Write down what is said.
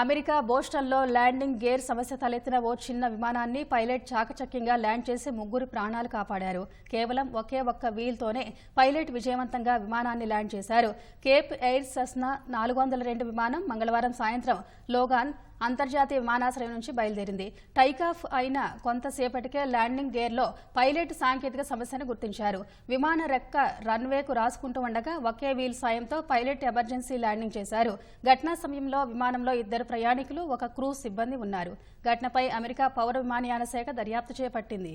America బోస్టన్లో landing gear సమస్య తలెత్తిన ఓ చిన్న విమానాన్ని పైలట్ చాకచక్యంగా ల్యాండ్ చేసి ముగ్గురు ప్రాణాలు కాపాడారు. కేవలం ఒకే ఒక్క వీల్తోనే పైలట్ విజయవంతంగా విమానాన్ని ల్యాండ్ చేశారు. కేప్ ఎయిర్ సెస్నా నాలుగు వందల రెండు విమానం మంగళవారం సాయంత్రం లోగాన్ అంతర్జాతీయ విమానాశ్రయం నుంచి బయలుదేరింది. టైకాఫ్ అయిన కొంతసేపటికే ల్యాండింగ్ గేర్లో పైలట్ సాంకేతిక సమస్యను గుర్తించారు. విమాన రెక్క రన్వేకు రాసుకుంటూ ఉండగా ఒకే వీల్ సాయంతో పైలట్ ఎమర్జెన్సీ ల్యాండింగ్ చేశారు. ఘటనా సమయంలో విమానంలో ఇద్దరు ప్రయాణికులు ఒక క్రూ సిబ్బంది ఉన్నారు. ఘటనపై అమెరికా పౌర విమానయాన శాఖ దర్యాప్తు చేపట్టింది.